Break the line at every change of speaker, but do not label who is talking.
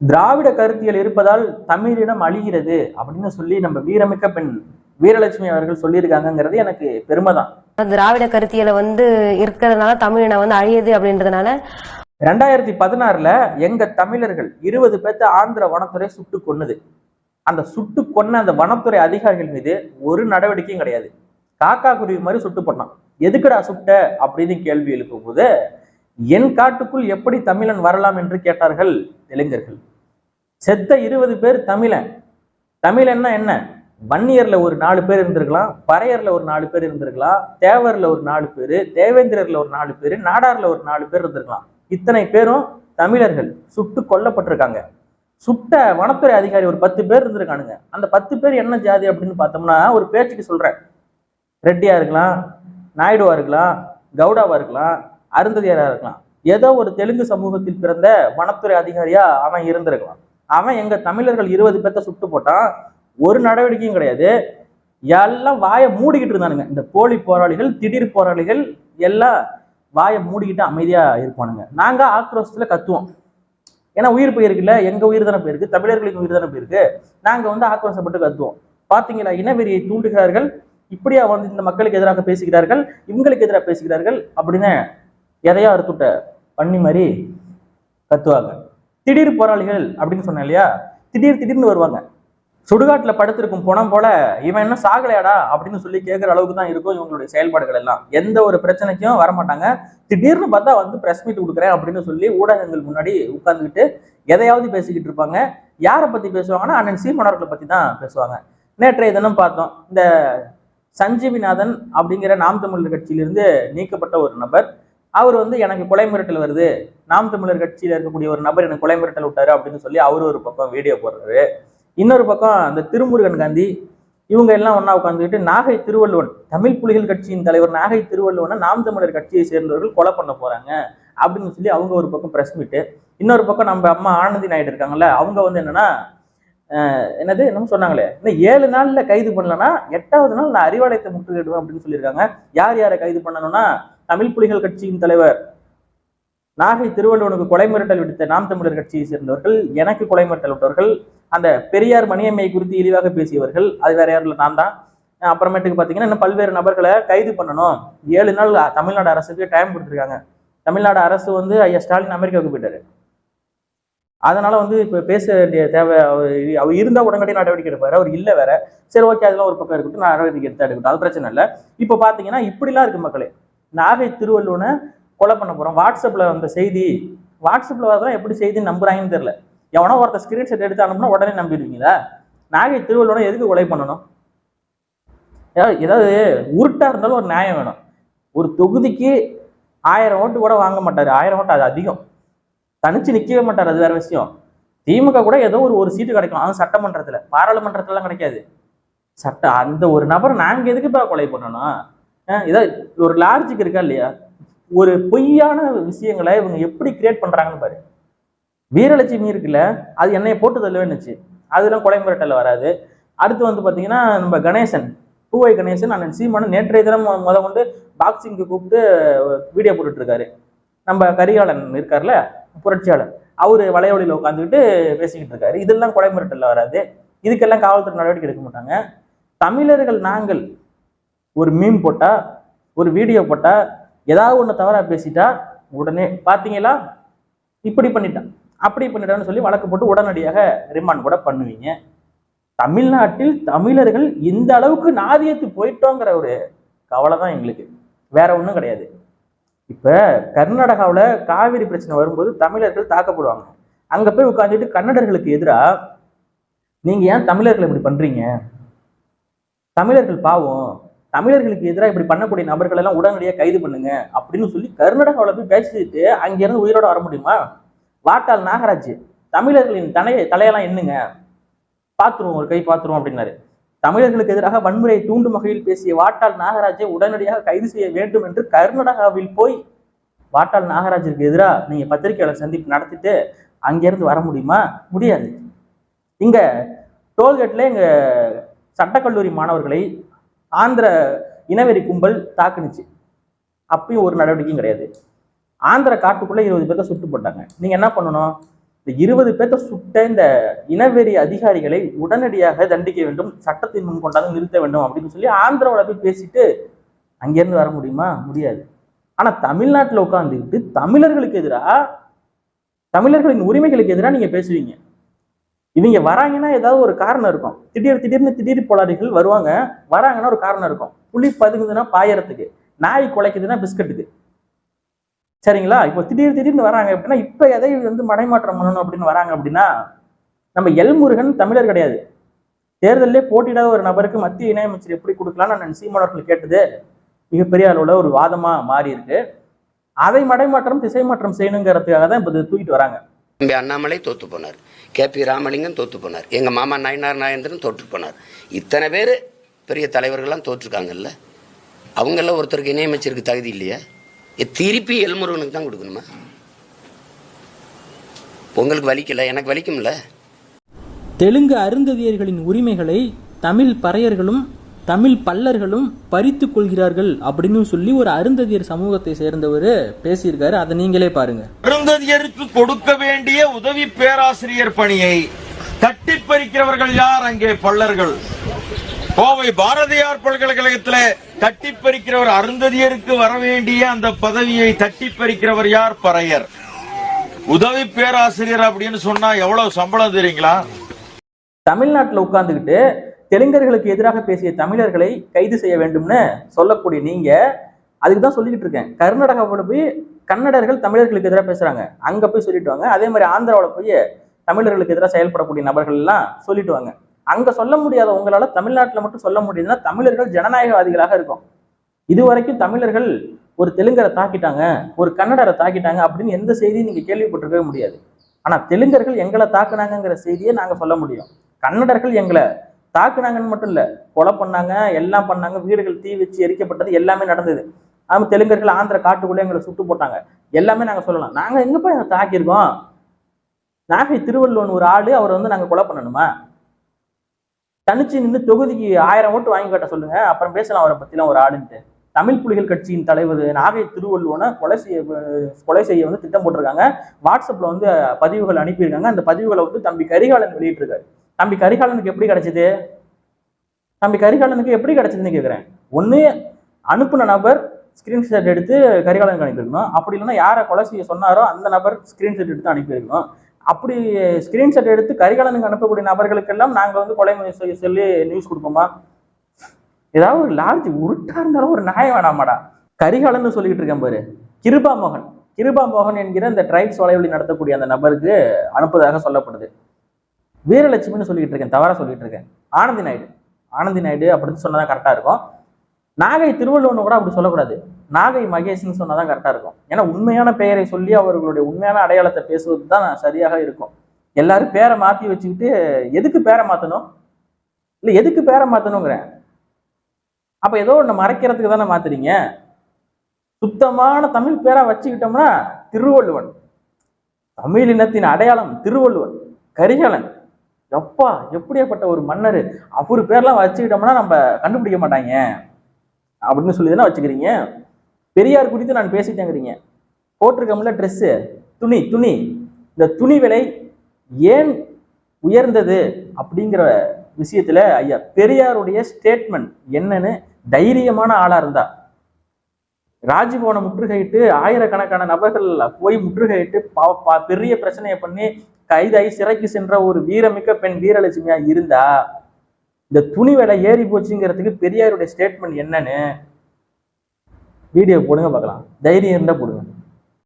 திராவிட கருத்தியல் இருப்பதால் தமிழினம் அழிகிறது அப்படின்னு சொல்லி நம்ம வீரமிக்க பெண் வீரலட்சுமி அவர்கள் சொல்லியிருக்காங்கங்கிறது எனக்கு பெருமை தான்
திராவிட கருத்தியலை வந்து இருக்கிறதுனால தமிழினை வந்து அழியுது அப்படின்றதுனால
ரெண்டாயிரத்தி பதினாறுல எங்க தமிழர்கள் இருபது பேர்த்த ஆந்திர வனத்துறை சுட்டு கொன்னுது. அந்த சுட்டு கொன்ன அந்த வனத்துறை அதிகாரிகள் மீது ஒரு நடவடிக்கையும் கிடையாது. காக்கா குருவி மாதிரி சுட்டு போட்டான். எதுக்குடா சுட்ட அப்படின்னு கேள்வி எழுப்பும்போது என் காட்டுக்குள் எப்படி தமிழன் வரலாம்? என்று கேட்டார்கள் தெலுங்கர்கள். செத்த இருபது பேர் தமிழன். தமிழன்னா என்ன? வன்னியர்ல ஒரு நாலு பேர் இருந்திருக்கலாம் பறையர்ல ஒரு நாலு பேர் இருந்திருக்கலாம் தேவர்ல ஒரு நாலு பேர் தேவேந்திரர்ல ஒரு நாலு பேர் நாடார்ல ஒரு நாலு பேர் இருந்திருக்கலாம். இத்தனை பேரும் தமிழர்கள். சுட்டு கொல்லப்பட்டிருக்காங்க. சுட்ட வனத்துறை அதிகாரி ஒரு பத்து பேர் இருந்திருக்கானுங்க. அந்த பத்து பேர் என்ன ஜாதி அப்படின்னு பார்த்தோம்னா ஒரு பேச்சுக்கு சொல்றேன். ரெட்டியா இருக்கலாம் நாயுடுவா இருக்கலாம் கவுடாவா இருக்கலாம் அருந்ததியாரா இருக்கலாம். ஏதோ ஒரு தெலுங்கு சமூகத்தில் பிறந்த வனத்துறை அதிகாரியா அவன் இருந்திருக்கலாம். அவன் எங்க தமிழர்கள் இருபது பேர்த்த சுட்டு போட்டான். ஒரு நடவடிக்கையும் கிடையாது. எல்லாம் வாயை மூடிக்கிட்டு இருந்தானுங்க. இந்த போலி போராளிகள் திடீர் போராளிகள் எல்லாம் வாயை மூடிக்கிட்டு அமைதியா இருப்பானுங்க. நாங்க ஆக்ரோஷத்துல கத்துவோம். ஏன்னா உயிர் போயிருக்குல்ல எங்க உயிர் தானே போயிருக்கு? தமிழர்களின் உயிர் தானே போயிருக்கு? நாங்க வந்து ஆக்ரோஷப்பட்டு கத்துவோம். பாத்தீங்களா இனவெறியை தூண்டுகிறார்கள். இப்படியா வந்து இந்த மக்களுக்கு எதிராக பேசுகிறார்கள்? இவங்களுக்கு எதிராக பேசுகிறார்கள்? அப்படின்னு எதையா அறுத்துட்ட பண்ணி மாதிரி கத்துவாங்க. திடீர் போராளிகள் அப்படின்னு சொன்னேன் இல்லையா? திடீர் திடீர்னு வருவாங்க. சுடுகாட்டில் படுத்திருக்கும் பணம் போல இவன் என்ன சாகலையாடா? அப்படின்னு சொல்லி கேட்குற அளவுக்கு தான் இருக்கும் இவங்களுடைய செயல்பாடுகள் எல்லாம். எந்த ஒரு பிரச்சனைக்கும் வரமாட்டாங்க. திடீர்னு பார்த்தா வந்து பிரஸ் மீட் கொடுக்குறேன் அப்படின்னு சொல்லி ஊடகங்கள் முன்னாடி உட்காந்துக்கிட்டு எதையாவது பேசிக்கிட்டு இருப்பாங்க. யாரை பத்தி பேசுவாங்கன்னா அண்ணன் சீமனவர்களை பத்தி தான் பேசுவாங்க. நேற்றைய தினம் பார்த்தோம். இந்த சஞ்சீவிநாதன் அப்படிங்கிற நாம் தமிழர் கட்சியிலிருந்து நீக்கப்பட்ட ஒரு நபர். அவர் வந்து எனக்கு கொலை மிரட்டல் வருது. நாம் தமிழர் கட்சியில் இருக்கக்கூடிய ஒரு நபர் எனக்கு கொலை மிரட்டல் விட்டாரு அப்படின்னு சொல்லி அவர் ஒரு பக்கம் வீடியோ போடுறாரு. இன்னொரு பக்கம் அந்த திருமுருகன் காந்தி இவங்க எல்லாம் ஒன்றா உட்காந்துக்கிட்டு நாகை திருவள்ளுவன் தமிழ் புலிகள் கட்சியின் தலைவர் நாகை திருவள்ளுவனை நாம் தமிழர் கட்சியை சேர்ந்தவர்கள் கொலை பண்ண போறாங்க அப்படின்னு சொல்லி அவங்க ஒரு பக்கம் பிரஸ் மீட்டு இன்னொரு பக்கம் நம்ம அம்மா ஆனந்தி நாயுடு இருக்காங்கல்ல அவங்க வந்து என்னன்னா என்னது என்னமோ சொன்னாங்களே இன்னும் ஏழு நாள்ல கைது பண்ணலன்னா எட்டாவது நாள் நான் அறிவாலயத்தை முற்றுகிடுவேன் அப்படின்னு சொல்லியிருக்காங்க. யார் யாரை கைது பண்ணணும்னா தமிழ் புலிகள் கட்சியின் தலைவர் நாகை திருவள்ளுவனுக்கு கொலை மிரட்டல் விடுத்த நாம் தமிழர் கட்சியை சேர்ந்தவர்கள் எனக்கு கொலை மிரட்டல் விட்டவர்கள் அந்த பெரியார் மணியம்மை குறித்து இழிவாக பேசியவர்கள் அது வேற யாரும் இல்லை நான் தான். அப்புறமேட்டுக்கு பார்த்தீங்கன்னா இன்னும் பல்வேறு நபர்களை கைது பண்ணணும். ஏழு நாள் தமிழ்நாடு அரசுக்கு டைம் கொடுத்துருக்காங்க. தமிழ்நாடு அரசு வந்து ஐயா ஸ்டாலின் அமெரிக்காவுக்கு போயிட்டாரு. அதனால வந்து இப்போ பேச வேண்டிய தேவை அவர் அவர் இருந்தா உடனடியாக நடவடிக்கை எடுப்பாரு. அவர் இல்லை வேற. சரி ஓகே அதெல்லாம் ஒரு பக்கம் இருக்கட்டும் நடவடிக்கை எடுத்து எடுக்கட்டும். அது பிரச்சனை இல்லை. இப்போ பார்த்தீங்கன்னா இப்படிலாம் இருக்கு மக்களே. நாகை திருவள்ளுவனை கொலை பண்ண போறோம். வாட்ஸ்அப்ல வந்த செய்தி வாட்ஸ்அப்ல வரதான் எப்படி செய்தி நம்புறாங்கன்னு தெரியல. எவனோ ஒருத்தர் ஸ்கிரீன்ஷாட் எடுத்து அனுப்புனா உடனே நம்பிடுவீங்களா? நாகை திருவள்ளுவனை எதுக்கு கொலை பண்ணணும்? ஏதாவது ஏதாவது உருட்டா இருந்தாலும் ஒரு நியாயம் வேணும். ஒரு தொகுதிக்கு ஆயிரம் ஓட்டு கூட வாங்க மாட்டாரு. ஆயிரம் ஓட்டு அது அதிகம். தனிச்சு நிக்கவே மாட்டார் அது வேற விஷயம். திமுக கூட ஏதோ ஒரு ஒரு சீட்டு கிடைக்கும். அது சட்டமன்றத்துல. பாராளுமன்றத்துலலாம் கிடைக்காது. சட்ட அந்த ஒரு நபர் நாங்க எதுக்குப்பா கொலை பண்ணணும்? அஹ் ஒரு லாஜிக் இருக்கா இல்லையா? ஒரு பொய்யான விஷயங்களை இவங்க எப்படி கிரியேட் பண்றாங்கன்னு பாரு. வீரலட்சுமி இருக்குல்ல அது என்னைய போட்டு தள்ளுவேன்னுச்சு. அதெல்லாம் கொலை மிரட்டல் வராது. அடுத்து வந்து பாத்தீங்கன்னா நம்ம கணேசன் பூவை கணேசன் அண்ணன் சீமான நேற்றைய தினம் முத கொண்டு பாக்ஸிங்க்கு கூப்பிட்டு வீடியோ போட்டுட்டு இருக்காரு நம்ம கரிகாலன் இருக்கார்ல புரட்சியாளர். அவரு வலையொலியில் உட்காந்துக்கிட்டு பேசிக்கிட்டு இருக்காரு இதெல்லாம் கொலை மிரட்டல்ல வராது. இதுக்கெல்லாம் காவல்துறை நடவடிக்கை எடுக்க மாட்டாங்க. தமிழர்கள் நாங்கள் ஒரு மீம் போட்டா ஒரு வீடியோ போட்டா ஏதாவது ஒன்று தவறா பேசிட்டா உடனே பார்த்தீங்களா இப்படி பண்ணிட்டான். அப்படி பண்ணிட்டான்னு சொல்லி வழக்கு போட்டு உடனடியாக ரிமாண்ட் கூட பண்ணுவீங்க. தமிழ்நாட்டில் தமிழர்கள் இந்த அளவுக்கு நாதியத்து போயிட்டோங்கிற ஒரு கவலை தான் எங்களுக்கு. வேற ஒன்றும் கிடையாது. இப்போ கர்நாடகாவில் காவிரி பிரச்சனை வரும்போது தமிழர்கள் தாக்கப்படுவாங்க. அங்கே போய் உட்காந்துட்டு கன்னடர்களுக்கு எதிராக நீங்கள் ஏன் தமிழர்கள் இப்படி பண்ணுறீங்க தமிழர்கள் பாவம். தமிழர்களுக்கு எதிராக இப்படி பண்ணக்கூடிய நபர்கள் எல்லாம் உடனடியாக கைது பண்ணுங்க அப்படின்னு சொல்லி கர்நாடகாவில் போய் பேசிட்டு அங்கிருந்து உயிரோட வர முடியுமா? வாட்டாள் நாகராஜ் தமிழர்களின் தலையை தலையெல்லாம் என்னங்க பார்த்துருவோம் ஒரு கை பார்த்துருவோம் அப்படின்னாரு. தமிழர்களுக்கு எதிராக வன்முறையை தூண்டும் வகையில் பேசிய வாட்டாள் நாகராஜை உடனடியாக கைது செய்ய வேண்டும் என்று கர்நாடகாவில் போய் வாட்டாள் நாகராஜருக்கு எதிராக நீங்க பத்திரிகையாளர் சந்திப்பு நடத்திட்டு அங்கிருந்து வர முடியுமா? முடியாது. இங்க டோல்கேட்ல எங்க சட்டக்கல்லூரி மாணவர்களை ஆந்திர இனவெறி கும்பல் தாக்குனுச்சு. அப்பயும் ஒரு நடவடிக்கையும் கிடையாது. ஆந்திர காட்டுக்குள்ள இருபது பேர்த்த சுட்டு போட்டாங்க. நீங்க என்ன பண்ணணும்? இந்த இருபது பேர்த்த சுட்ட இந்த இனவெறி அதிகாரிகளை உடனடியாக தண்டிக்க வேண்டும் சட்டத்தின் முன் கொண்டாந்து நிறுத்த வேண்டும் அப்படின்னு சொல்லி ஆந்திராவில் போய் பேசிட்டு அங்கேருந்து வர முடியுமா? முடியாது. ஆனா தமிழ்நாட்டில் உட்காந்துக்கிட்டு தமிழர்களுக்கு எதிராக தமிழர்களின் உரிமைகளுக்கு எதிராக நீங்க பேசுவீங்க? இவங்க வராங்கன்னா ஏதாவது ஒரு காரணம் இருக்கும். திடீர் திடீர்னு திடீர் போலாரிகள் வருவாங்க. வராங்கன்னா ஒரு காரணம் இருக்கும். புளி பதுங்குதுன்னா பாயறதுக்கு நாய் குலைக்குதுன்னா பிஸ்கட்டுக்கு. சரிங்களா? இப்போ திடீர் திடீர்னு வராங்க அப்படின்னா இப்போ எதை வந்து மடைமாற்றம் பண்ணணும் அப்படின்னு வராங்க அப்படின்னா நம்ம எல்முருகன் தமிழர் கிடையாது. தேர்தலிலே போட்டியிடாத ஒரு நபருக்கு மத்திய இணையமைச்சர் எப்படி கொடுக்கலாம்னு நான் சீமானவர்கள் கேட்டது மிகப்பெரிய அளவில் ஒரு வாதமா மாறி இருக்கு அதை மடைமாற்றம் திசை மாற்றம் செய்யணுங்கிறதுக்காக தான் இப்போ தூக்கிட்டு வராங்க.
தம்பி அண்ணாமலை தோத்து போனார். கே. பி. ராமலிங்கம் தோத்து போனார். எங்கள் மாமா நயனார் நாயந்திரன் தோற்று போனார். இத்தனை பேர் பெரிய தலைவர்கள்லாம் தோற்றுருக்காங்கல்ல? அவங்கள ஒருத்தருக்கு இணையமைச்சருக்கு தகுதி இல்லையா? திருப்பி எல்முருகனுக்கு தான் கொடுக்கணுமா? உங்களுக்கு வலிக்கல எனக்கு வலிக்கும்ல?
தெலுங்கு அருந்ததியர்களின் உரிமைகளை தமிழ் பறையர்களும் தமிழ் பல்லர்களும் பறித்து கொள்கிறார்கள் அப்படின்னு சொல்லி ஒரு அருந்ததியர் சமூகத்தை சேர்ந்தவர் பேசியிருக்காரு. அதை நீங்களே பாருங்க.
அருந்ததியருக்கு கொடுக்க வேண்டிய உதவி பேராசிரியர் பணியை தட்டி பறிக்கிறவர்கள் யார்? அங்கே பள்ளர்கள் கோவை பாரதியார் பல்கலைக்கழகத்திலே தட்டி பறிக்கிறவர் அருந்ததியருக்கு வர வேண்டிய அந்த பதவியை தட்டி பறிக்கிறவர் யார்? பறையர். உதவி பேராசிரியர் அப்படின்னு சொன்னா எவ்வளவு சம்பளம் தெரியுங்களா?
தமிழ்நாட்டில் உட்கார்ந்துக்கிட்டு தெலுங்கர்களுக்கு எதிராக பேசிய தமிழர்களை கைது செய்ய வேண்டும்னு சொல்லக்கூடிய நீங்க அதுக்கு தான் சொல்லிக்கிட்டு இருக்கேன். கர்நாடகாவில் போய் கன்னடர்கள் தமிழர்களுக்கு எதிராக பேசுறாங்க. அங்க போய் சொல்லிட்டு வாங்க. அதே மாதிரி ஆந்திராவில் போய் தமிழர்களுக்கு எதிராக செயல்படக்கூடிய நபர்கள் எல்லாம் சொல்லிட்டு வாங்க. அங்க சொல்ல முடியாத உங்களால தமிழ்நாட்டில் மட்டும் சொல்ல முடியுதுன்னா தமிழர்கள் ஜனநாயகவாதிகளாக இருக்கும். இது வரைக்கும் தமிழர்கள் ஒரு தெலுங்கரை தாக்கிட்டாங்க ஒரு கன்னடரை தாக்கிட்டாங்க அப்படின்னு எந்த செய்தியும் நீங்க கேள்விப்பட்டிருக்கவே முடியாது. ஆனா தெலுங்கர்கள் எங்களை தாக்குனாங்கங்கிற செய்தியை நாங்க சொல்ல முடியும். கன்னடர்கள் எங்களை தாக்குனாங்கன்னு மட்டும் இல்ல கொலை பண்ணாங்க எல்லாம் பண்ணாங்க வீடுகள் தீ வச்சு எரிக்கப்பட்டது எல்லாமே நடந்தது. ஆமா தெலுங்கர்கள் ஆந்திர காட்டுக்குள்ளே எங்களை சுட்டு போட்டாங்க. எல்லாமே நாங்க சொல்லலாம். நாங்க எங்க எங்களை தாக்கியிருக்கோம்? நாகை திருவள்ளுவன் ஒரு ஆள் அவரை வந்து நாங்க கொலை பண்ணணுமா? தனிச்சு நின்று தொகுதிக்கு ஆயிரம் ஓட்டு வாங்கி கட்ட சொல்லுங்க. அப்புறம் பேசலாம் அவரை பத்திலாம் ஒரு ஆளுன்ட்டு. தமிழ் புலிகள் கட்சியின் தலைவர் நாகை திருவள்ளுவனை கொலை செய்ய கொலை செய்ய வந்து திட்டம் போட்டிருக்காங்க. வாட்ஸ்அப்ல வந்து பதிவுகள் அனுப்பியிருக்காங்க. அந்த பதிவுகளை வந்து தம்பி கரிகாலன் வெளியிட்டிருக்காரு. தம்பி கரிகாலனுக்கு எப்படி கிடைச்சது? தம்பி கரிகாலனுக்கு எப்படி கிடைச்சதுன்னு கேட்குறேன் ஒன்று அனுப்புன நபர் ஸ்கிரீன்ஷாட் எடுத்து கரிகாலனுக்கு அனுப்பியிருக்கணும். அப்படி இல்லைன்னா யாரை கொலை செய்ய சொன்னாரோ அந்த நபர் ஸ்கிரீன்ஷாட் எடுத்து அனுப்பியிருக்கணும். அப்படி ஸ்கிரீன்ஷாட் எடுத்து கரிகாலனுக்கு அனுப்பக்கூடிய நபர்களுக்கெல்லாம் நாங்கள் வந்து கொலை செய்ய சொல்லி நியூஸ் கொடுப்போமா? ஏதாவது ஒரு லார்ஜ் உருட்டா இருந்தாலும் ஒரு நியாயம் வேணாமாடா. கரிகாலன்னு சொல்லிக்கிட்டு இருக்கேன் பாரு. கிருபா மோகன் கிருபா மோகன் என்கிற இந்த ட்ரைப்ஸ் வலைவழி நடத்தக்கூடிய அந்த நபருக்கு அனுப்புவதாக சொல்லப்படுது. வீரலட்சுமின்னு சொல்லிட்டு இருக்கேன் தவறா சொல்லிட்டு இருக்கேன். ஆனந்தி நாயுடு. ஆனந்தி நாயுடு அப்படின்னு சொன்னதான் கரெக்டா இருக்கும். நாகை திருவள்ளுவன் கூட அப்படி சொல்லக்கூடாது. நாகை மகேஷ்னு சொன்னாதான் கரெக்டா இருக்கும். ஏன்னா உண்மையான பெயரை சொல்லி அவர்களுடைய உண்மையான அடையாளத்தை பேசுவது தான் சரியாக இருக்கும். எல்லாரும் பேரை மாத்தி வச்சுக்கிட்டு எதுக்கு பேரை மாத்தணும்? இல்ல எதுக்கு பேரை மாத்தணுங்கிறேன். அப்ப ஏதோ ஒண்ணு மறைக்கிறதுக்கு தானே மாத்துறீங்க. சுத்தமான தமிழ் பேரா வச்சுக்கிட்டோம்னா திருவள்ளுவன். தமிழ் இனத்தின் அடையாளம் திருவள்ளுவன். கரிகாலன். எப்பா எப்படியாப்பட்ட ஒரு மன்னர்? அவரு பேர்லாம் வச்சுக்கிட்டோம்னா நம்ம கண்டுபிடிக்க மாட்டாங்க. அப்படின்னு சொல்லி தானே வச்சுக்கிறீங்க? பெரியார் குறித்து நான் பேசிட்டேங்கிறீங்க. போட்டிருக்கோம்ல ட்ரெஸ்ஸு துணி துணி. இந்த துணி விலை ஏன் உயர்ந்தது? அப்படிங்கிற விஷயத்துல ஐயா பெரியாருடைய ஸ்டேட்மெண்ட் என்னன்னு தைரியமான ஆளா இருந்தா. ராஜ்பவனை முற்றுகையிட்டு ஆயிரக்கணக்கான நபர்கள் போய் முற்றுகையிட்டு பா- பா- பெரிய பிரச்சனையை பண்ணி கைதாகி சிறைக்கு சென்ற ஒரு வீரமிக்க பெண் வீரலட்சுமியா இருந்தா இந்த துணி விலை ஏறி போச்சுங்கிறதுக்கு பெரியாருடைய ஸ்டேட்மெண்ட் என்னன்னு வீடியோ போடுங்க பார்க்கலாம். தைரியம் இருந்தா போடுங்க.